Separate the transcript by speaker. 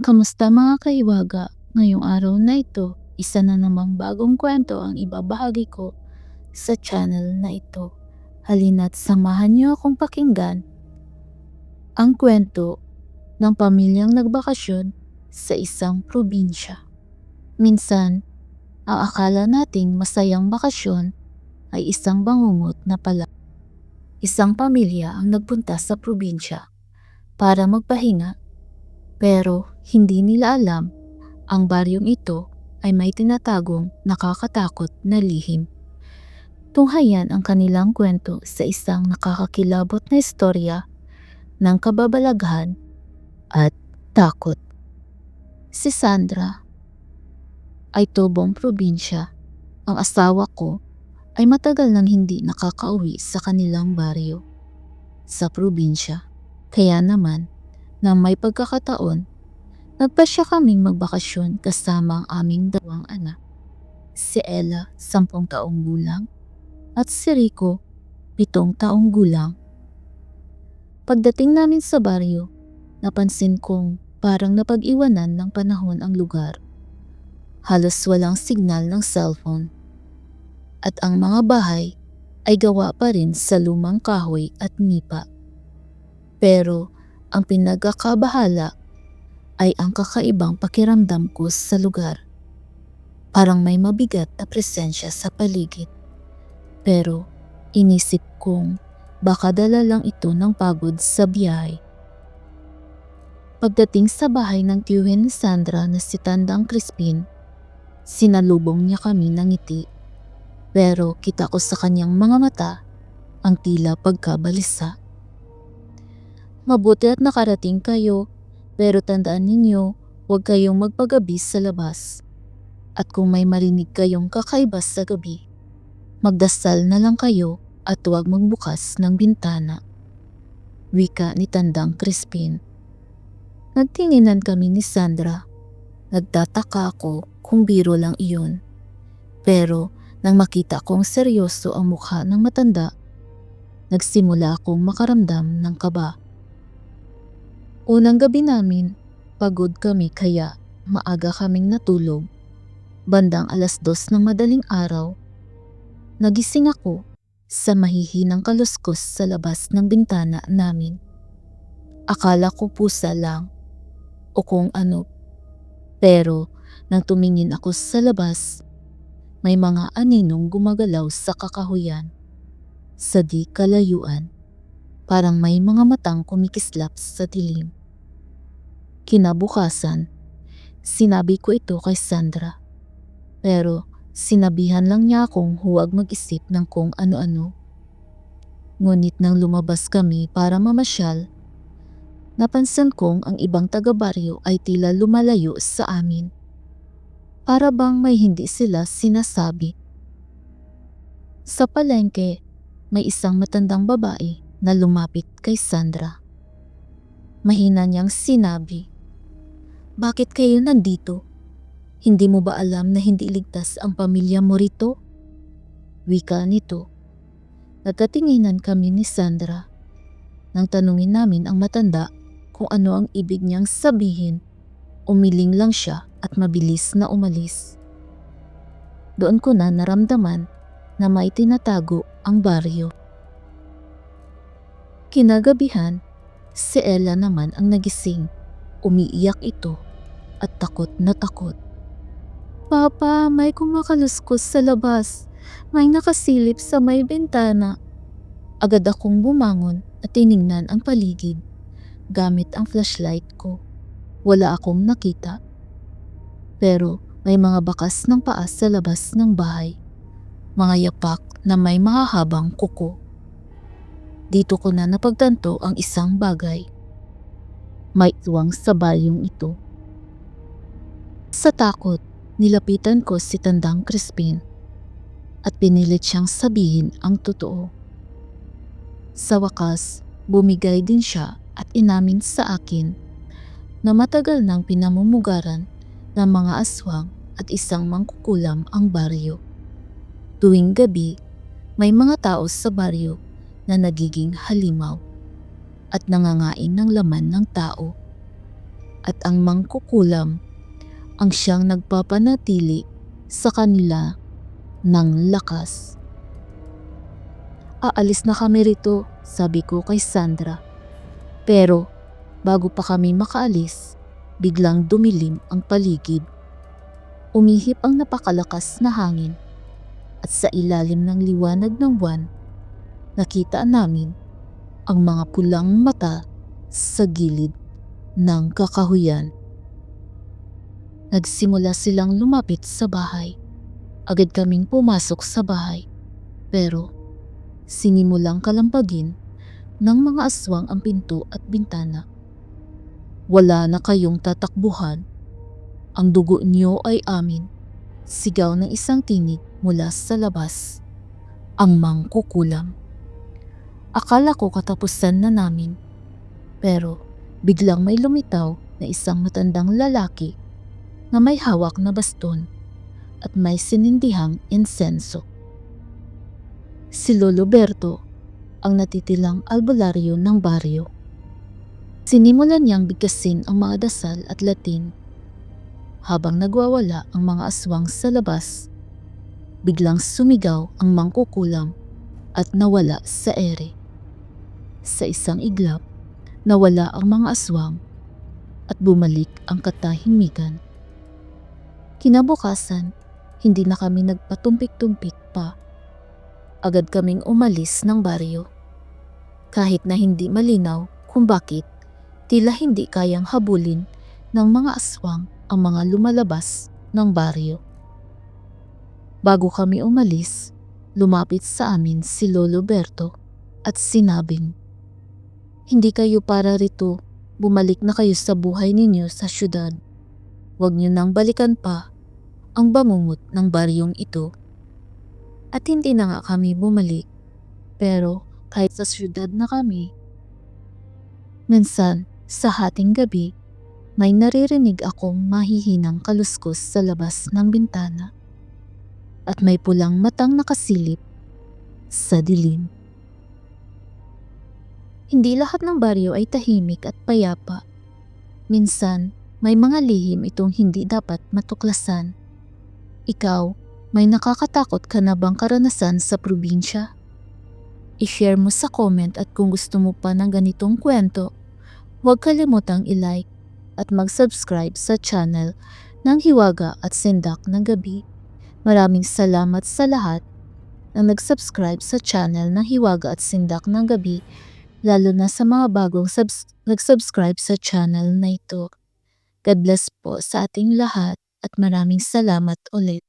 Speaker 1: Kamusta mga kaiwaga? Ngayong araw na ito, isa na namang bagong kwento ang ibabahagi ko sa channel na ito. Halina't samahan niyo akong pakinggan ang kwento ng pamilyang nagbakasyon sa isang probinsya. Minsan, ang akala nating masayang bakasyon ay isang bangungot na pala. Isang pamilya ang nagpunta sa probinsya para magpahinga pero hindi nila alam ang baryong ito ay may tinatagong nakakatakot na lihim. Tunghayan ang kanilang kwento sa isang nakakakilabot na istorya ng kababalaghan at takot. Si Sandra ay tubong probinsya. Ang asawa ko ay matagal nang hindi nakakauwi sa kanilang baryo sa probinsya. Kaya naman, na may pagkakataon, nagpasya kaming magbakasyon kasama ang aming dalawang anak. Si Ella, sampung taong gulang, at si Rico, pitong taong gulang. Pagdating namin sa baryo, napansin kong parang napag-iwanan ng panahon ang lugar. Halos walang signal ng cellphone. At ang mga bahay ay gawa pa rin sa lumang kahoy at nipa. Pero ang pinagkakabahala ay ang kakaibang pakiramdam ko sa lugar. Parang may mabigat na presensya sa paligid. Pero inisip kong baka dala lang ito ng pagod sa biyahe. Pagdating sa bahay ng tiyuhin ni Sandra na si Tandang Crispin, sinalubong niya kami ng ngiti. Pero kita ko sa kanyang mga mata ang tila pagkabalisa. Mabuti at nakarating kayo, pero tandaan ninyo, huwag kayong magpagabi sa labas. At kung may marinig kayong kakaiba sa gabi, magdasal na lang kayo at huwag magbukas ng bintana. Wika ni Tandang Crispin. Nagtinginan kami ni Sandra. Nagtataka ako kung biro lang iyon. Pero nang makita kong seryoso ang mukha ng matanda, nagsimula akong makaramdam ng kaba. Unang gabi namin, pagod kami kaya maaga kaming natulog. Bandang alas dos ng madaling araw, nagising ako sa mahihinang kaluskos sa labas ng bintana namin. Akala ko pusa lang o kung ano. Pero nang tumingin ako sa labas, may mga aninong gumagalaw sa kakahuyan. Sa di kalayuan, parang may mga matang kumikislap sa dilim. Kinabukasan, sinabi ko ito kay Sandra. Pero sinabihan lang niya akong huwag mag-isip ng kung ano-ano. Ngunit nang lumabas kami para mamasyal, napansin kong ang ibang taga-baryo ay tila lumalayo sa amin. Para bang may hindi sila sinasabi. Sa palengke, may isang matandang babae na lumapit kay Sandra. Mahina niyang sinabi, Bakit kayo nandito? Hindi mo ba alam na hindi ligtas ang pamilya mo rito? Wika nito. Nagkatinginan kami ni Sandra. Nang tanungin namin ang matanda kung ano ang ibig niyang sabihin, umiling lang siya at mabilis na umalis. Doon ko na naramdaman na may tinatago ang baryo. Kinagabihan, si Ella naman ang nagising. Umiiyak ito at takot na takot. Papa, may kumakaluskos sa labas. May nakasilip sa may bintana. Agad akong bumangon at tiningnan ang paligid gamit ang flashlight ko. Wala akong nakita. Pero may mga bakas ng paa sa labas ng bahay. Mga yapak na may mahahabang kuko. Dito ko na napagtanto ang isang bagay. May tuwang sa balyong ito. Sa takot, nilapitan ko si Tandang Crispin at pinilit siyang sabihin ang totoo. Sa wakas, bumigay din siya at inamin sa akin na matagal nang pinamumugaran ng mga aswang at isang mangkukulam ang baryo. Tuwing gabi, may mga tao sa baryo na nagiging halimaw at nangangain ng laman ng tao. at ang mangkukulam ang siyang nagpapanatili sa kanila ng lakas. Aalis na kami rito, sabi ko kay Sandra. Pero bago pa kami makaalis, biglang dumilim ang paligid. Umihip ang napakalakas na hangin at sa ilalim ng liwanag ng buwan, nakita namin ang mga pulang mata sa gilid ng kakahuyan. Nagsimula silang lumapit sa bahay. Agad kaming pumasok sa bahay. Pero sinimulang kalampagin ng mga aswang ang pinto at bintana. Wala na kayong tatakbuhan. Ang dugo niyo ay amin. Sigaw ng isang tinig mula sa labas. Ang mangkukulam. Akala ko katapusan na namin. Pero biglang may lumitaw na isang matandang lalaki na may hawak na baston at may sinindihang insenso. Si Lolo Berto ang natitilang albularyo ng baryo. Sinimulan niyang bigkasin ang mga dasal at latin. Habang nagwawala ang mga aswang sa labas, biglang sumigaw ang mangkukulam at nawala sa ere. Sa isang iglap, nawala ang mga aswang at bumalik ang katahimikan. Kinabukasan, hindi na kami nagpatumpik-tumpik pa. Agad kaming umalis ng baryo. Kahit na hindi malinaw kung bakit tila hindi kayang habulin ng mga aswang ang mga lumalabas ng baryo. Bago kami umalis, lumapit sa amin si Lolo Berto at sinabing, Hindi kayo para rito, bumalik na kayo sa buhay ninyo sa syudad. Huwag niyo nang balikan pa ang bangungot ng baryong ito. At hindi na nga kami bumalik. Pero kahit sa syudad na kami, minsan sa hating gabi, may naririnig akong mahihinang kaluskos sa labas ng bintana. At may pulang matang nakasilip sa dilim. Hindi lahat ng baryo ay tahimik at payapa. Minsan, may mga lihim itong hindi dapat matuklasan. Ikaw, may nakakatakot ka na bang karanasan sa probinsya? I-share mo sa comment at kung gusto mo pa ng ganitong kwento, huwag kalimutang i-like at mag-subscribe sa channel ng Hiwaga at Sindak ng Gabi. Maraming salamat sa lahat na nag-subscribe sa channel ng Hiwaga at Sindak ng Gabi, lalo na sa mga bagong subs- nag-subscribe sa channel na ito. God bless po sa ating lahat at maraming salamat ulit.